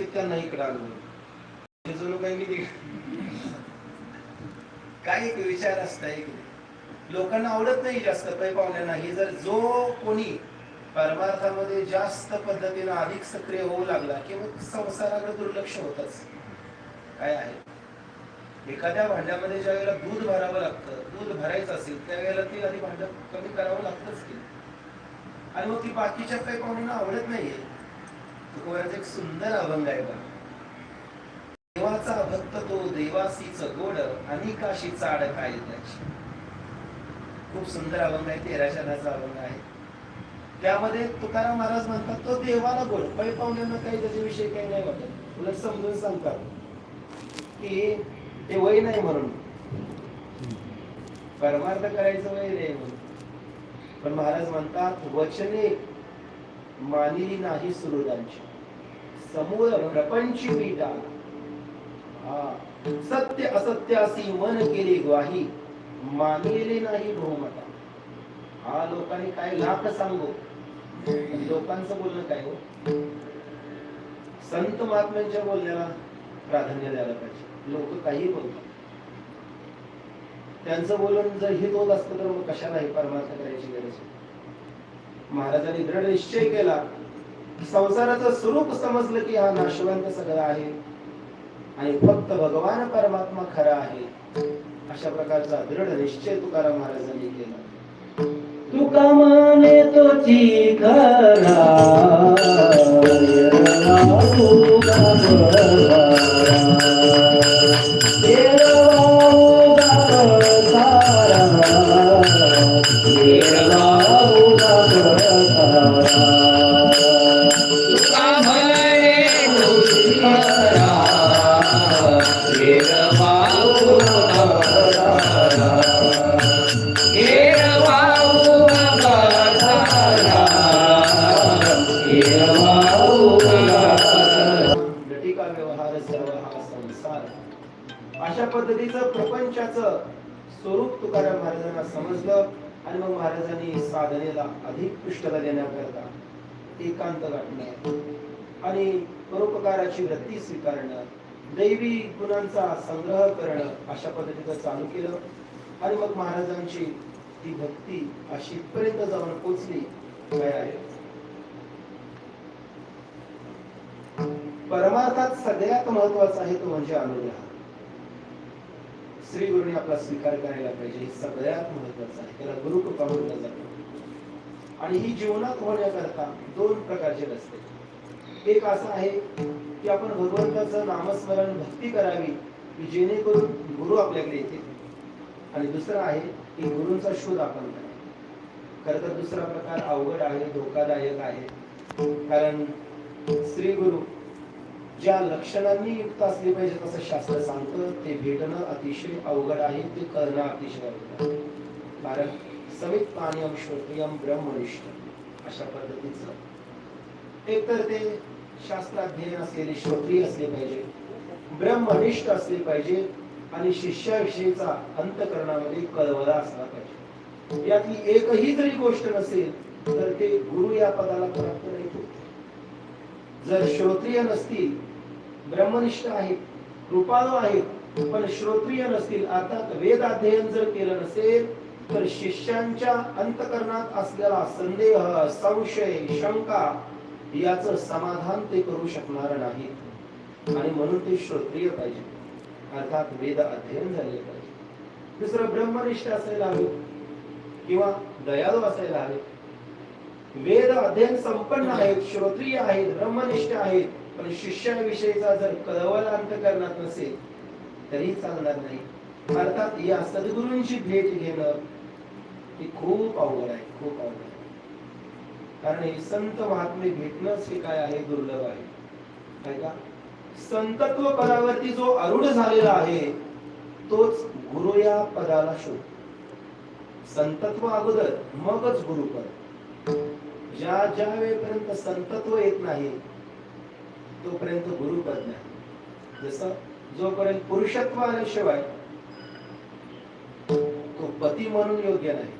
व्यवस्थित त्यांना इकडं आणलं जणू काही मी काय एक विचार असता एक. लोकांना आवडत नाही जास्त पै पाहुण्यांना. हे जर जो कोणी परमार्थामध्ये जास्त पद्धतीनं अधिक सक्रिय होऊ लागला की मग संसाराकडे दुर्लक्ष होतच. काय आहे? एखाद्या भांड्यामध्ये ज्या वेळेला दूध भरावं लागतं दूध भरायचं असेल त्यावेळेला ते आधी भांड कमी करावं लागतंच की. आणि मग ती बाकीच्या काही पाहुण्यांना आवडत नाहीये. तुकोबाराचा एक सुंदर अभंग आहे बघा. देवाचा भक्त तो देवासीच गोड अनिकाशी चाड काय त्याची. खूप सुंदर अभंग आहे तेरा अभंग आहे. त्यामध्ये तुकाराम महाराज म्हणतात तो देवाला गोड. पै पाहुण्यांना काही त्याच्याविषयी काही नाही वाटत. उलट समजून सांगतात. की ते वय नाही म्हणून. परमार्थ करायचं वय नाही म्हणून. पण महाराज म्हणतात वचने मानिली नाही सुहृदांची समूळ प्रपंची मी हा. सत्य असत्यासी मन केले ग्वाही. मानिले नाही बहुमता. हा लोकांनी काय लाख सांगू? लोकांचं बोलणं काय हो? संत महात्म्यांच्या बोलण्याला प्राधान्य द्यायला पाहिजे. लोक काही बोलतात. त्यांचं बोलून जर हित होत असतं तर मग कशाला हे परमार्थ करायची गरज होती महाराजांनी दृढ निश्चय केला. संसाराचं स्वरूप समजलं की हा नाशवंत सगळं आहे. आणि फक्त भगवान परमात्मा खरा आहे. अशा प्रकारचा दृढ निश्चय तुकाराम महाराजांनी केला. तुका माने तोची खरा वृत्ती स्वीकारणं दैवी गुणांचा संग्रह करणं अशा पद्धतीचं चालू केलं. आणि मग महाराजांची ती भक्ती अशी पर्यंत जाऊन पोचली. आहे परमार्थात सगळ्यात महत्त्वाचा आहे तो म्हणजे अनुग्रह. श्री गुरुने आपला स्वीकार करायला पाहिजे हे सगळ्यात महत्वाचं आहे. त्याला गुरु कृपा म्हटलं जातं. आणि ही जीवनात होण्याकरता दोन प्रकारचे रस्ते. एक असं आहे की आपण भगवंताचं नामस्मरण भक्ती करावी की जेणेकरून गुरु आपल्याकडे येते आणि दुसरं आहे की गुरूंचा शोध आपण करावा. खर तर दुसरा प्रकार अवघड आहे धोकादायक आहे. कारण श्री गुरु ज्या लक्षणांनी युक्त असले पाहिजे असं शास्त्र सांगतं ते भेटणं अतिशय अवघड आहे ते करणं अतिशय अवघड आहे. कारण समित पाणीयम श्रोत्रियम ब्रह्मनिष्ठ अशा पद्धतीचं. एक तर ते शास्त्राध्ययन असलेले श्रोत्री असले पाहिजे ब्रह्मनिष्ठ असले पाहिजे आणि शिष्याविषयीचा अंतकरणामध्ये कळवळा असला पाहिजे. यातली एकही जरी गोष्ट नसेल तर ते गुरु या पदाला प्राप्त नाही जर श्रोत्रिय नसतील ब्रह्मनिष्ठ आहेत कृपाळू आहेत पण श्रोत्रिय नसतील अर्थात वेद अध्ययन जर केलं नसेल तर शिष्यांच्या अंतकरणात असलेला संदेह संशय शंका याच समाधान ते करू शकणार नाही आणि म्हणून ते श्रोत्रिय पाहिजे. अर्थात वेद अध्ययन झाले पाहिजे. दुसरं ब्रह्मनिष्ठ असायला हवे. किंवा दयाळू असायला हवे. वेद अध्ययन संपन्न आहेत श्रोत्रिय आहेत ब्रह्मनिष्ठ आहेत. पण शिष्याविषयीचा जर कळवळ अंतकरणात नसेल तरी चालणार नाही. अर्थात या सद्गुरूंची भेट घेणं हे खूप अवघड आहे खूप अवघड आहे. कारण हे संत महात्मे भेटणंच हे काय आहे दुर्लभ आहे. काय का? संतत्व पदावरती जो अरुढ झालेला आहे तोच गुरु या पदाला शोध. संतत्व अगोदर मगच गुरुपद ज्या ज्या वेळेपर्यंत संतत्व येत नाही तोपर्यंत गुरुपद नाही. जसं जोपर्यंत पुरुषत्व आल्याशिवाय तो पती म्हणून योग्य नाही.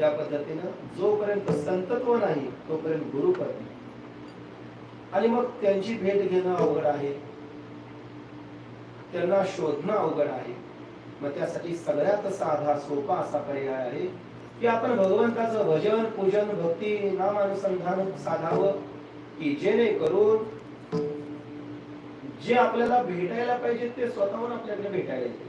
त्या पद्धतीनं जोपर्यंत संतत्व नाही तोपर्यंत गुरुपद नाही. आणि मग त्यांची भेट घेणं अवघड आहे. त्यांना शोधणं अवघड आहे. मग त्यासाठी सगळ्यात साधा सोपा असा पर्याय आहे की आपण भगवंताचं भजन पूजन भक्ती नाम अनुसंधान साधावं की जेणेकरून जे आपल्याला भेटायला पाहिजे ते स्वतःहून आपल्याकडे भेटायला येते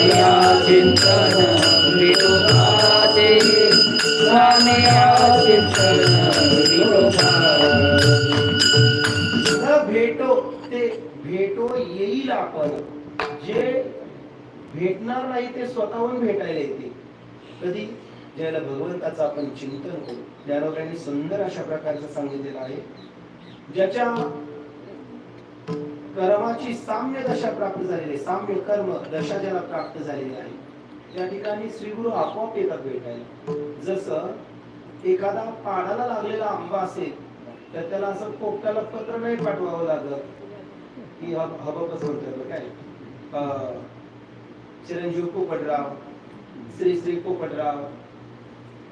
या चिंतन या चिंतन भेटो ते भेटो येईल आपण. जे भेटणार नाही ते स्वतःहून भेटायला येते कधी? ज्याला भगवंताचं आपण चिंतन करू. ज्ञानोबांनी सुंदर अशा प्रकारचं सांगितलेलं आहे. ज्याच्या कर्माची साम्य दशा प्राप्त झालेली आहे. साम्य कर्म दशा ज्याला प्राप्त झालेली आहे. त्या ठिकाणी श्रीगुरु आपोआप येतात भेटायला. जसं एखादा पाडाला लागलेला आंबा असेल तर त्याला असं पोपटाला पत्र नाही पाठवावं लागत. की हब कसं म्हणतो काय? अं, चिरंजीव पोपटराव श्री श्री पोपटराव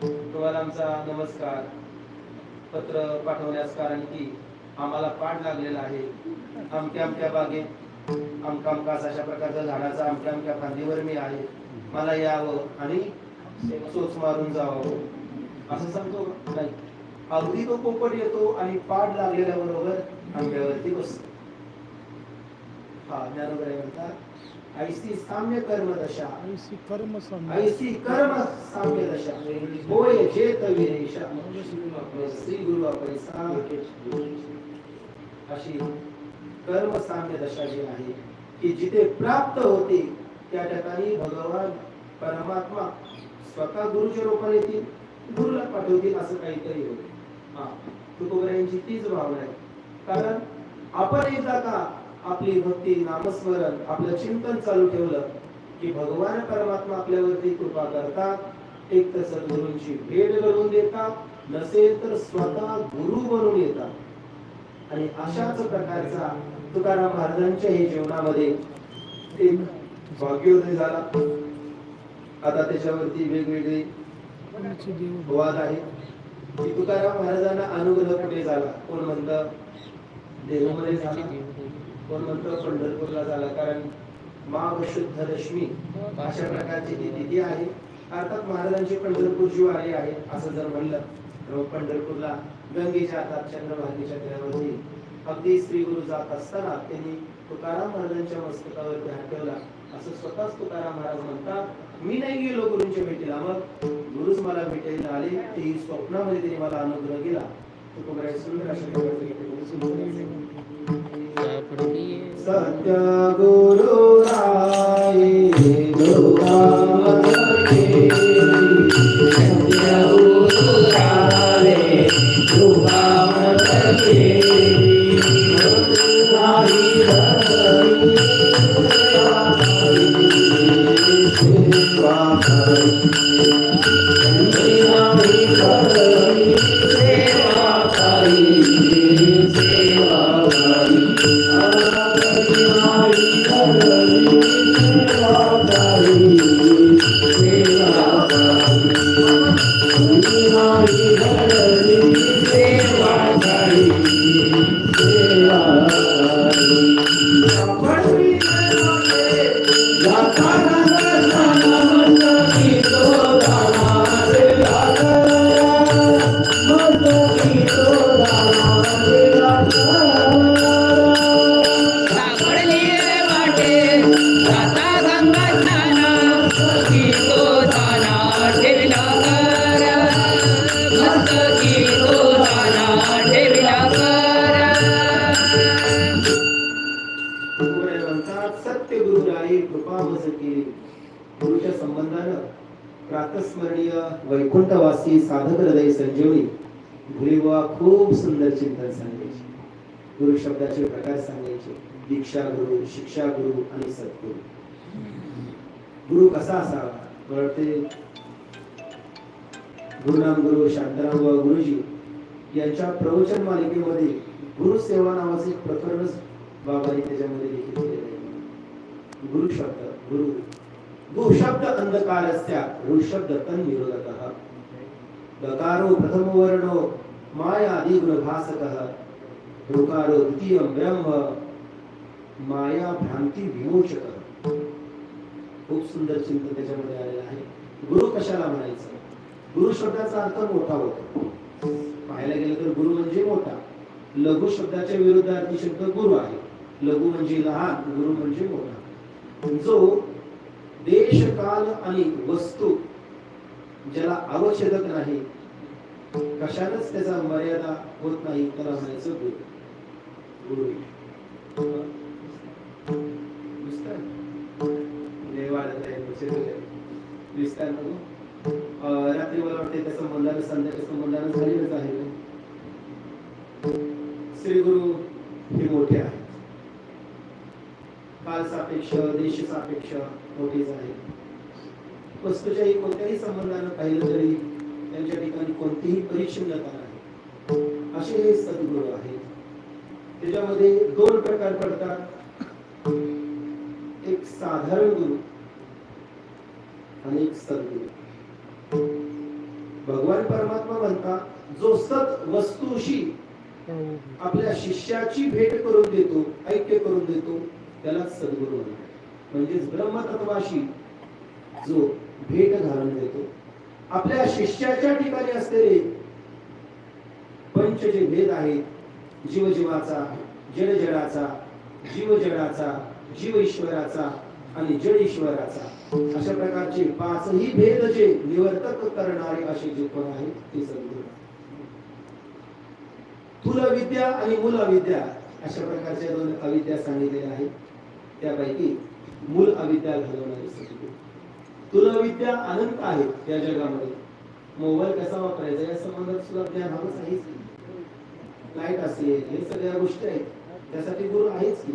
तुम्हाला आमचा नमस्कार पत्र पाठवण्यास कारण की आम्हाला पाठ लागलेला आहे. अमक्या अमक्या बागेत अमका अमकास अशा प्रकारच्या झाडाचा अमक्या अमक्या फांदीवर मी आहे. मला यावं आणि चोच मारून जावं. असं सांगतो? नाही. अगदी तो पोपट येतो आणि पाठ लागलेल्या बरोबर आंब्यावरती बसतो. हा ज्ञानोबा म्हणतात ऐसी साम्य कर्म दशा. ऐसी कर्म संग ऐसी कर्म साम्य दशा. होय जेत विरेशा. श्री गुरु अपरिसा अशी कर्म साम्य दशा जी आहे की जिथे प्राप्त होते त्या ठिकाणी भगवान परमात्मा स्वतः गुरुच्या रूपाने येतील गुरुला पाठवतील असं काहीतरी होते. हा तुकोबऱ्यांची तीच भावना आहे. कारण आपण एकदा का आपली भक्ती नामस्मरण आपलं चिंतन चालू ठेवलं की भगवान परमात्मा आपल्यावरती कृपा करतात एक तर सद्गुरूंची भेट घडवून देतात नसेल तर स्वतः गुरु बनून येतात. आणि अशाच प्रकारचा तुकाराम महाराजांच्या हे जीवनामध्ये एक भाग्योदय झाला. आता त्याच्यावरती वेगवेगळे वाद आहे की तुकाराम महाराजांना अनुग्रह कुठे झाला? कोण म्हणतं देहूमध्ये झाला? कोण म्हणतं पंढरपूरला झाला? कारण माघ शुद्ध रश्मी अशा प्रकारची ती तिथी आहे. अर्थात महाराजांची पंढरपूरची वारी आहे असं जर म्हणलं तर पंढरपूरला गंगेच्या हातात चंद्रभागेच्या तीरावरती अगदी श्री गुरु जात असताना त्यांनी तुकाराम महाराजांच्या मस्तकावर ध्यान ठेवला असं स्वतःच तुकाराम महाराज म्हणतात मी नाही गेलो गुरुंच्या भेटीला. मग गुरुच मला भेटायला आले. ते स्वप्नामध्ये त्यांनी मला अनुग्रह केला. तुकोबराय सुंदर अशा सत्य गुरु राये सापडली शिक्षा गुरु शिक्षा गुरु आणि सद्गुरु. गुरु कसा असावा? ते गुरुनाम गुरु शांताराम व गुरुजी यांच्या प्रवचन मालिकेमध्ये गुरु सेवा नावाचे प्रकरणच बाबांनी त्याच्यामध्ये लिखित केलेलं आहे. गुरु शब्द गुरु. गु शब्द अंधकार असत्या ऋ शब्द तन विरोधक. दकारो प्रथम वर्णो माया आदि गुणभासक ऋकारो द्वितीय ब्रह्म. माया भ्रांती विमोचक खूप सुंदर चिंतन त्याच्यामध्ये आलेलं आहे. गुरु कशाला म्हणायचं? गुरु शब्दाचा अर्थ मोठा होतो. पाहायला गेलं तर गुरु म्हणजे मोठा. लघु शब्दाच्या विरुद्धार्थी शब्द गुरु आहे. लघु म्हणजे लहान गुरु म्हणजे मोठा. जो देश काल आणि वस्तू ज्याला अवच्छेदक नाही कशानच त्याचा मर्यादा होत नाही त्याला म्हणायचं गुरु. गुरु. दिसतंय? म्हणजे लय रात्री मला वाटते त्याचं मुलानं संध्याकाळचं मुलानं झालेलंच आहे. श्री गुरु हे मोठे आहेत. काल सापेक्ष देश सापेक्ष मोठेच आहे वस्तूच्याही कोणत्याही संबंधानं पाहिलं तरी त्यांच्या ठिकाणी कोणतीही परिच्छिन्नता नाही. असे हे सद्गुरू आहेत. त्याच्यामध्ये दोन प्रकार पडतात. एक साधारण गुरु आणि एक सद्गुरु. भगवान परमात्मा म्हणतात जो सत वस्तूशी आपल्या शिष्याची भेट करून देतो ऐक्य करून देतो त्याला सद्गुरु म्हणतात. म्हणजेच ब्रह्मतत्वाशी जो भेट घालून देतो. आपल्या शिष्याच्या ठिकाणी असलेले पंच जे भेद आहेत जीवजीवाचा जडजडाचा जीव जडाचा जीव ईश्वराचा आणि जड ईश्वराचा अशा प्रकारचे पाचही भेद जे निवर्तक करणारे असे जे कोण आहेत ते समजू तुल विद्या आणि मूल अविद्या अशा प्रकारच्या दोन अविद्या सांगितलेल्या आहेत. त्यापैकी मूल अविद्या घालवणारे सद्गुरू. तुल विद्या अनंत आहेत या जगामध्ये. मोबाईल कसा वापरायचा या संबंधात सुद्धा ज्ञान हवंच आहे. लाइट असेल हे सगळ्या गोष्टी आहेत. त्यासाठी गुरु आहेच की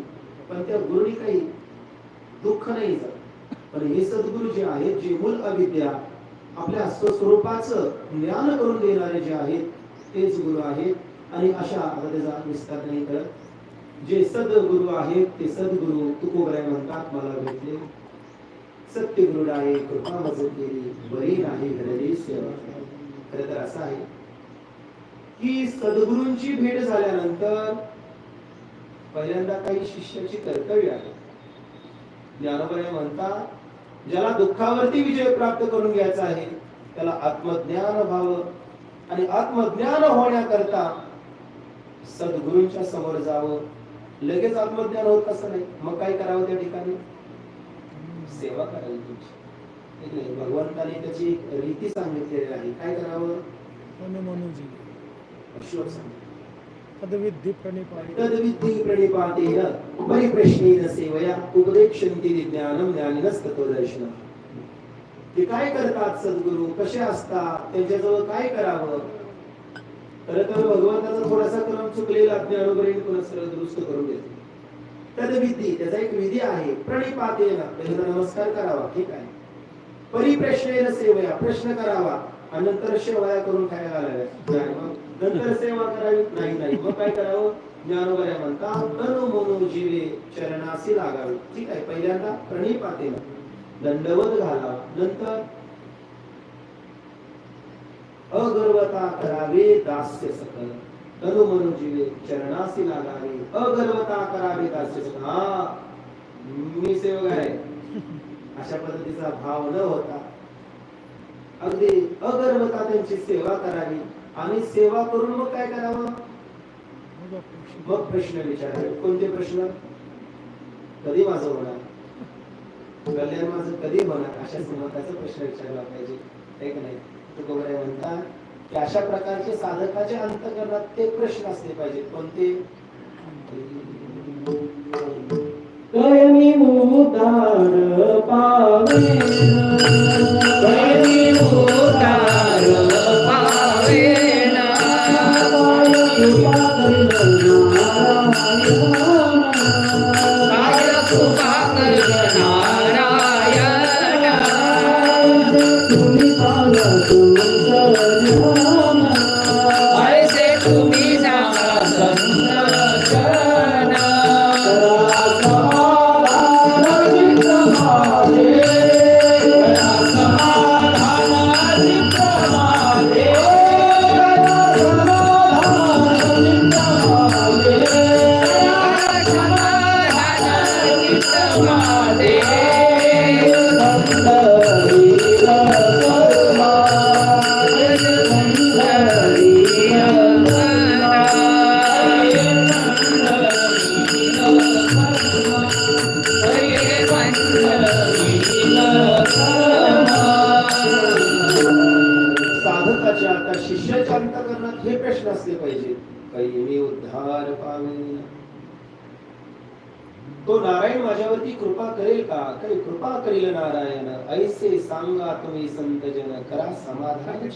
पण त्या गुरुनी काही दुःख नाही झालं पण हे सद्गुरु जे आहेत जे मूल अविद्या आपल्या स्वस्वरूपाचं ज्ञान करून देणारे जे आहेत तेच गुरु आहेत. आणि अशा आता त्याचा विस्तार नाही करत. जे सद्गुरु आहेत ते सद्गुरु तुकोबराय म्हणतात मला भेटले. सत्य गुरु आहे कृपा मजत केली. बरी नाही घडली सेवा. खरं तर असं आहे की सद्गुरूंची भेट झाल्यानंतर पहिल्यांदा काही शिष्याची कर्तव्य आहे. ज्ञानोबराय म्हणतात ज्याला दुःखावरती विजय प्राप्त करून घ्यायचा आहे त्याला आत्मज्ञान व्हावं आणि आत्मज्ञान होण्याकरता सद्गुरूंच्या समोर जावं. लगेच आत्मज्ञान होत असं नाही. मग काय करावं त्या ठिकाणी? सेवा करावी तुमची. भगवंताने त्याची रीती सांगितलेली आहे. काय करावं? श्लोक सांगितलं. तद्विद्धी प्रणिपाते। तद्विद्धी प्रणिपातेन परिप्रश्नेन सेवया। उपदेक्षन्ति विज्ञानम ज्ञानिनस्तत्व दर्शनम ते काय करतात सद्गुरू? कसे असतात? त्यांच्याजवळ काय करावं? खरं तर भगवंताचा थोडासा क्रम चुकलेला ज्ञानोबरीने पुन्हा सरळ दुरुस्त करून घेतो तद्विधी त्याचा एक विधी आहे. प्रणिपातेन पहिल्यांदा नमस्कार करावा. ठीक आहे. परिप्रश्नेन सेवया. प्रश्न करावा. आणि नंतर शेवया करून खायला घालाव्या नाही मग नंतर सेवा करावी नाही नाही. मग काय करावं? ज्ञानोबऱ्या म्हणतात तनु मनो जीवे चरणासी लागावे. ठीक आहे. पहिल्यांदा प्रणिपाते दंडवत घाला. नंतर अगर्वता करावे दास्य सकल. तनु मनो जीवे चरणासी लागावे. अगर्वता करावे दास्य सकल. हा मी सेवक आहे. अशा पद्धतीचा भाव न होता. अगदी अगर्वता त्यांची सेवा करावी. आणि सेवा करून मग काय करावं? मग प्रश्न विचारावे कोणते प्रश्न? कधी माझं होणार? कल्याण माझं कधी होणार? अशा संमताचा प्रश्न विचारला पाहिजे. हे का नाही? तुकोबराय म्हणता की अशा प्रकारचे साधकाच्या अंतकरणात ते प्रश्न असले पाहिजे कोणते? कयमी मुदार पावे कयमी मुदार शिष्य शांत करणार हे प्रश्न असले पाहिजे. काही मी उद्धार पावेल तो नारायण माझ्यावरती कृपा करेल का? काही कृपा करील नारायण. ऐसे सांगा तुम्ही संत जन करा समाधान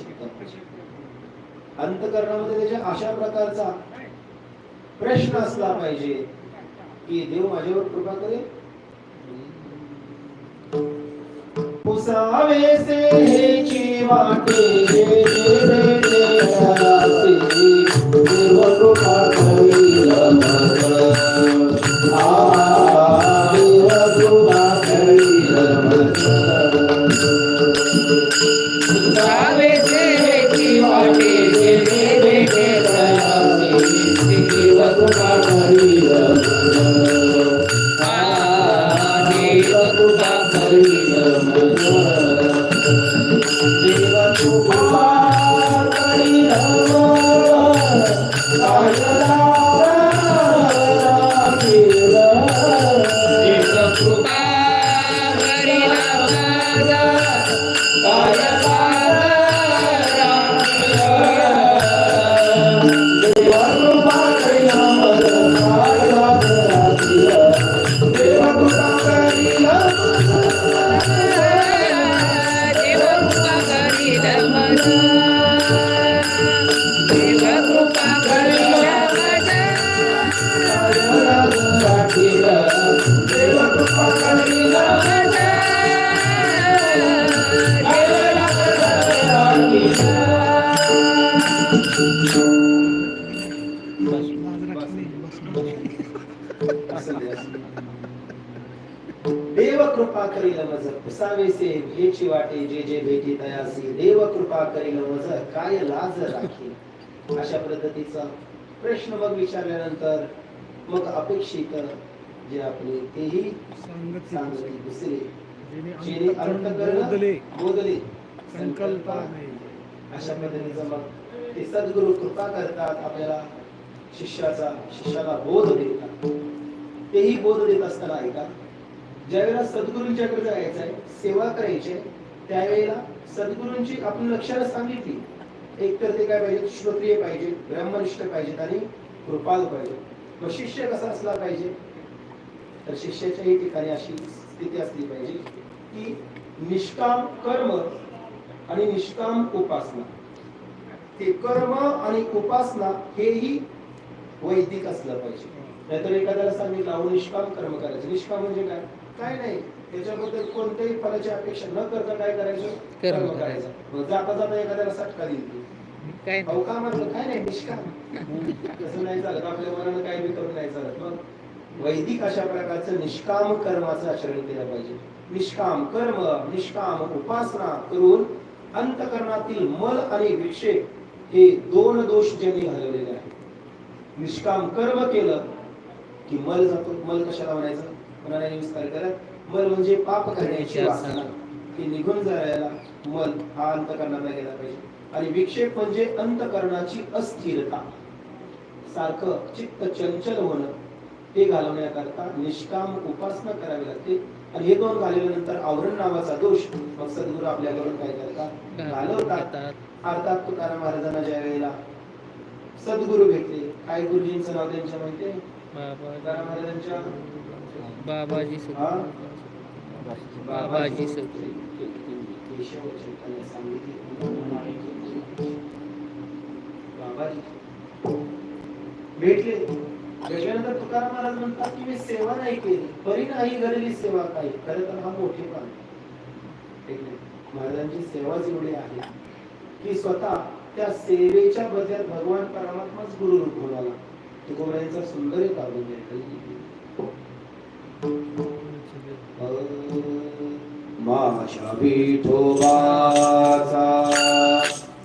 अंतकरणामध्ये त्याच्या अशा प्रकारचा प्रश्न असला पाहिजे की देव माझ्यावर कृपा करेल? पुसावेसे हेची वाटे जे जे जे करासे, देव कृपा करील मग. आ, देव कृपा करील मग. करील मज पुसावेसे भेची वाटे जे जे भेटी तयासी देव कृपा करील मज काय लाज राखी. अशा पद्धतीचा प्रश्न मग विचारल्यानंतर मग अपेक्षित जे आपले तेही सांगती दुसरे. जेणे अंतःकरण बोधले संकल्पा अशा पद्धतीचं मग ते सद्गुरु कृपा करतात आपल्याला शिष्याचा शिष्याला बोध देतात. तेही बोध देत असताना ऐका. ज्यावेळेला सद्गुरूंच्याकडे जायचं आहे सेवा करायची आहे, त्यावेळेला सद्गुरूंची आपण लक्षणं सांगितली. एक तर ते काय पाहिजे श्रोत्रिय पाहिजे ब्रह्मनिष्ठ पाहिजेत आणि कृपाल पाहिजे मग शिष्य कसा असला पाहिजे? तर शिष्याच्याही ठिकाणी अशी स्थिती असली पाहिजे की निष्काम कर्म आणि निष्काम उपासना. ते कर्म आणि उपासना हेही वैदिक असलं पाहिजे. नाहीतर एखाद्याला सांगितलं निष्काम कर्म करायचं. निष्काम म्हणजे काय? काय नाही. त्याच्याबद्दल कोणत्याही फलाची अपेक्षा न करता काय करायचं? कर्म करायचं. मग जाता जाता एखाद्याला सटका दिली काय म्हटलं? काय नाही निष्काम. तसं नाही चालत. आपल्या मनानं काय बी करून नाही चालत. मग वैदिक अशा प्रकारचं निष्काम कर्माचं आचरण केलं पाहिजे. निष्काम कर्म निष्काम उपासना करून अंतकरणातील मल आणि विक्षेप हे दोन दोष ज्यांनी घालवलेले आहेत. निष्काम कर्म केलं की मल जातो. मल कशाला म्हणायचं? मल म्हणजे पाप करण्याची वासना. ती निघून जायला मल हा अंतकरणाला गेला पाहिजे. आणि विक्षेप म्हणजे अंतकरणाची अस्थिरता. सारखं चित्त चंचल होणं ते घालवण्याकरता निष्काम उपासना करावी लागते. आणि हे दोन घालवल्यानंतर आवरण नावाचा दोष मग सद्गुरू आपल्याकडून काय करतात? घालवतात. अर्थात तुकाराम महाराजांना ज्या वेळेला सद्गुरू भेटले काय गुरुजींचं नाव त्यांच्या तुकाराम महाराजांच्या बाबाजी? बाबाजी भेटले. त्याच्यानंतर तुकाराम महाराज म्हणतात की मी सेवा नाही केली. परी नाही घडली सेवा काही. खरं तर हा मोठे पण महाराजांची सेवाच एवढी आहे की स्वतः त्या सेवेच्या बदल्यात भगवान परमात्माच गुरु रूप आला तुकोबरायांचा सुंदर एक आहे. माझ्या विठोबाचा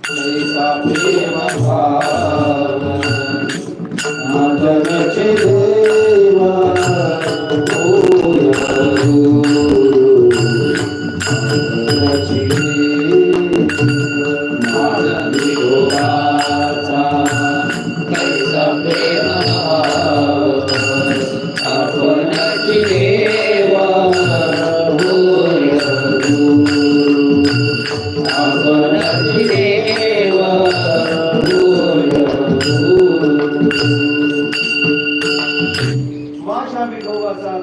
कैसा प्रेम भाव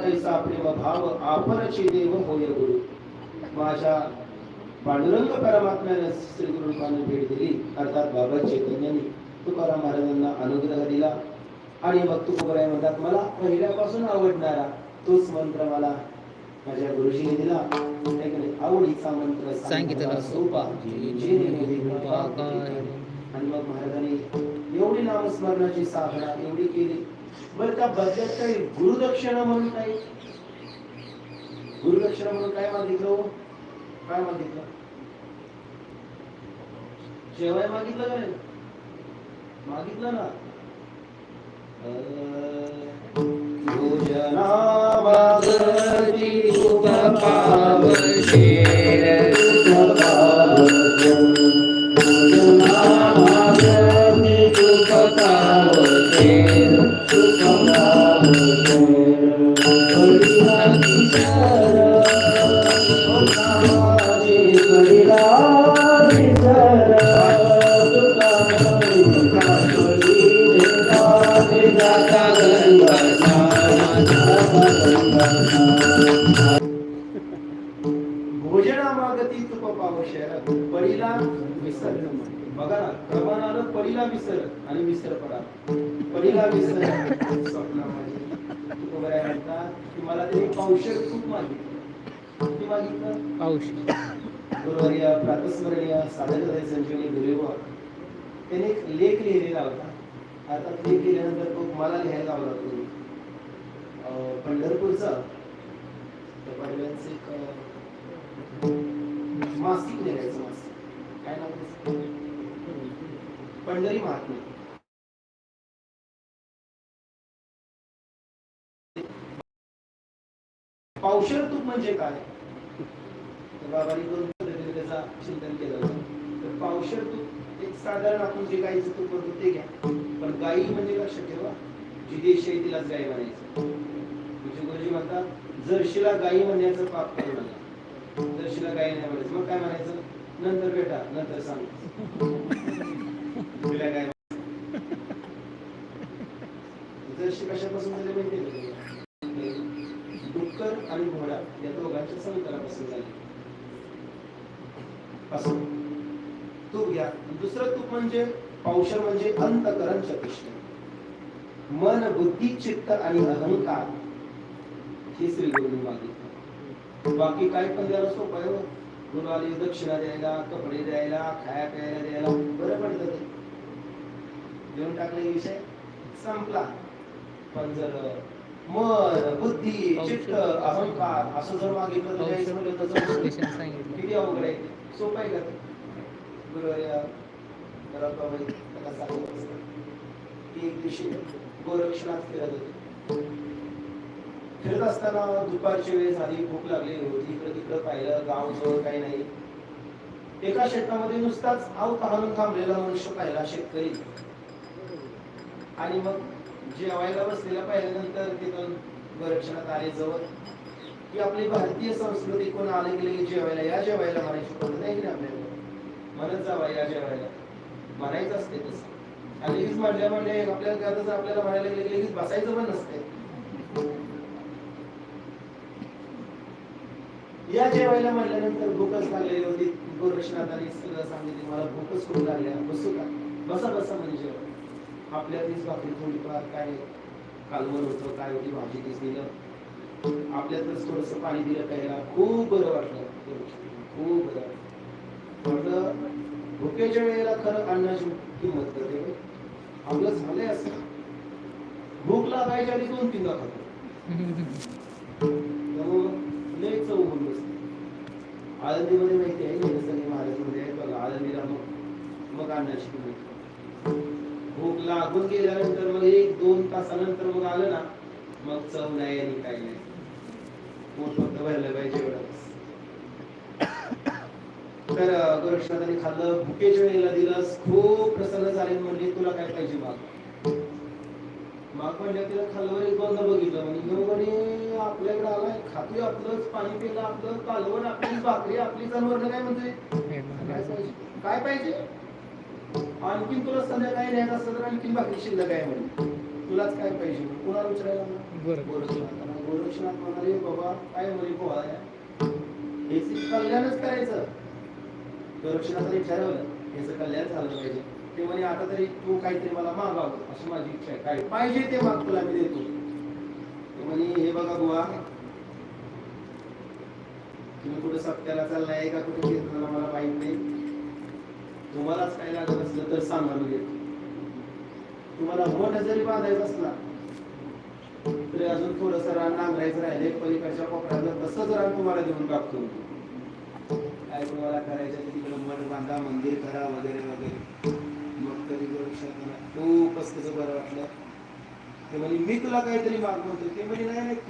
कैसा प्रेम भाव आपणची देव होय गुरु. माझ्या पांडुरंग परमात्म्याने श्री गुरुपाने भेट दिली. अर्थात बाबा चैतन्याने तुकाराम महाराजांना अनुग्रह दिला. आणि मग तुकोबराय म्हणतात मला पहिल्यापासून आवडणारा तोच मंत्र मला माझ्या गुरुजीने दिला? आवडीचा मंत्र सांगितला. सोपा. आणि मग महाराजांनी एवढी नामस्मरणाची साधना एवढी केली. बरं त्या बदल्यात काही गुरुदक्षिणा म्हणून काही? गुरुदक्षिणा म्हणून काय मागितलं हो? काय मागितलं? जेवाय मागितलं काय मागितलं ना. भोजना मागती तुप गुरुवर्य प्रातस्मरणीय साधक संजीवनी गुरुवर त्याने एक लेख लिहिलेला होता. अर्थात लेख लिहिल्यानंतर तो मला लिहायला लावला तो पंढरपूरचा. त्या एक मासिक लिहायचं मासिक. काय नाव पंढरी महात्मा. पावशर तूप म्हणजे काय? तर बाबांनी दोन त्याचा चिंतन केलं होतं. तर पावशर तूप एक साधारण आपण जे गाईचं तूप करतो ते घ्या. पण गाई म्हणजे लक्षात ठेवा जी देश आहे तिलाच गाई म्हणायचं. म्हणजे गुरुजी म्हणतात जर्शीला गाई म्हणण्याचं पाप करू नका. जर्शीला गाई नाही म्हणायचं. मग काय म्हणायचं? नंतर भेटा नंतर सांग. तुला काय जर्शी कशापासून झाले माहिती आहे डुक्कर आणि घोडा या दोघांच्या संकरापासून झाले. असं. तूप घ्या. दुसरं तूप म्हणजे पावशर म्हणजे अंतकरण चतुष्ट मन बुद्धी चित्त आणि अहंकार. हे श्री गुरुनी मागितलं. बाकी काय पण द्यायला सोपं आहे हो. गुरु आले दक्षिणा द्यायला कपडे द्यायला खाया प्यायला द्यायला बरं पडतं ते. देऊन टाकले विषय. संपला. पण जर मन बुद्धी चित्त अहंकार असं जर मागितलं तर किती अवघड आहे? सोपं आहे का ते? त्याला सांगत असतात की एक दिवशी गोरक्षनाथ फिरत होते. फिरत असताना दुपारची वेळ झाली भूक लागलेली होती. इकडे तिकडे पाहिलं गाव जवळ काही नाही. एका शेतामध्ये नुसताच आव पाहून थांबलेला मनुष्य पाहिला शेतकरी. आणि मग जेवायला बसलेला पाहिल्यानंतर तिथून गोरक्षणात आले जवळ. की आपली भारतीय संस्कृती कोण आले गेले जेवायला? या जेवायला म्हणायची पद्धत आहे की नाही आपल्याला? म्हणत जावा या जेवायला. म्हणायचं असते तसं. आणि लगेच म्हटल्या म्हणजे आपल्याला काय तसं आपल्याला म्हणायला गेलं की लगेच बसायचं पण नसते. या जेवायला म्हटल्यानंतर भूकच लागलेली होती. गोरक्षनाथाने सगळं सांगितले. मला भूकच खूप लागल्या. बसू का? बसा बसा म्हणजे जेवण आपल्या तीच भाकरी थोडीफार काय कालवण होतं काय होती भाजी तीच आपल्या तर थोडस पाणी दिलं प्यायला खूप बरं वाटलं. खूप बरं वाटलं. म्हटलं भुकेच्या वेळेला खरं अन्नाची किंमत करते आपलं झालंय असं. भूक लागायच्या आधी दोन तीनदा खातो त्यामुळं लय चव होऊन बसते आळंदीमध्ये माहिती आहे निरसनी महाराजमध्ये आहे बघा आळंदीला मग मग अन्नाची किंमत. भूक लागून गेल्यानंतर मग एक दोन तासानंतर मग आलं ना मग चव नाही आणि काही नाही. फक्त भरलं पाहिजे एवढं. तर गोरक्षनाथाने खाल्लं भुकेच्या वेळेला दिलंस खूप प्रसन्न झाले म्हणजे तुला काय पाहिजे माग? माग म्हणल्या तिला खाल्लं एक दोनदा बघितलं. म्हणजे घेऊ म्हणे आपल्याकडे आलाय खातोय आपलंच पाणी पिलं आपलं कालवण आपली भाकरी आपली जनावर काय म्हणते काय पाहिजे? आणखीन तुला संध्याकाळी न्यायचं असलं तर आणखीन भाकरी शिल्लक आहे म्हणे. तुलाच काय पाहिजे? कुणाला विचारायला लागला? बरं. गोरक्षनाथ म्हणाले बाबा काय म्हणे पोहा हेच कल्याणच करायचं. गोरक्षनाथाने ठरवलं याचं कल्याण झालं पाहिजे. ते म्हणे आता तरी तू काहीतरी मला मागावं. अशी माझी इच्छा आहे. काय पाहिजे ते माग तुला मी देतो. ते म्हणे हे बघा बुवा. तुम्ही कुठे सप्त्याला चाललाय का कुठे कीर्तनाला मला माहीत नाही. तुम्हालाच काय लागत असलं तर सांगा मी देतो तुम्हाला मोठा जरी बांधायचा असला तरी अजून थोडस रान नांगरायचं राहिले पलीकडच्या कोपऱ्याला तसंच रान तुम्हाला देऊन टाकतो. काय तुम्हाला करायचं ते तिकडे मठ बांधा मंदिर करा वगैरे वगैरे. मग कधी गोरक्षाला खूपच त्याचं बरं वाटलं. ते म्हणजे मी तुला काहीतरी मागवतो ते म्हणजे नाही नाही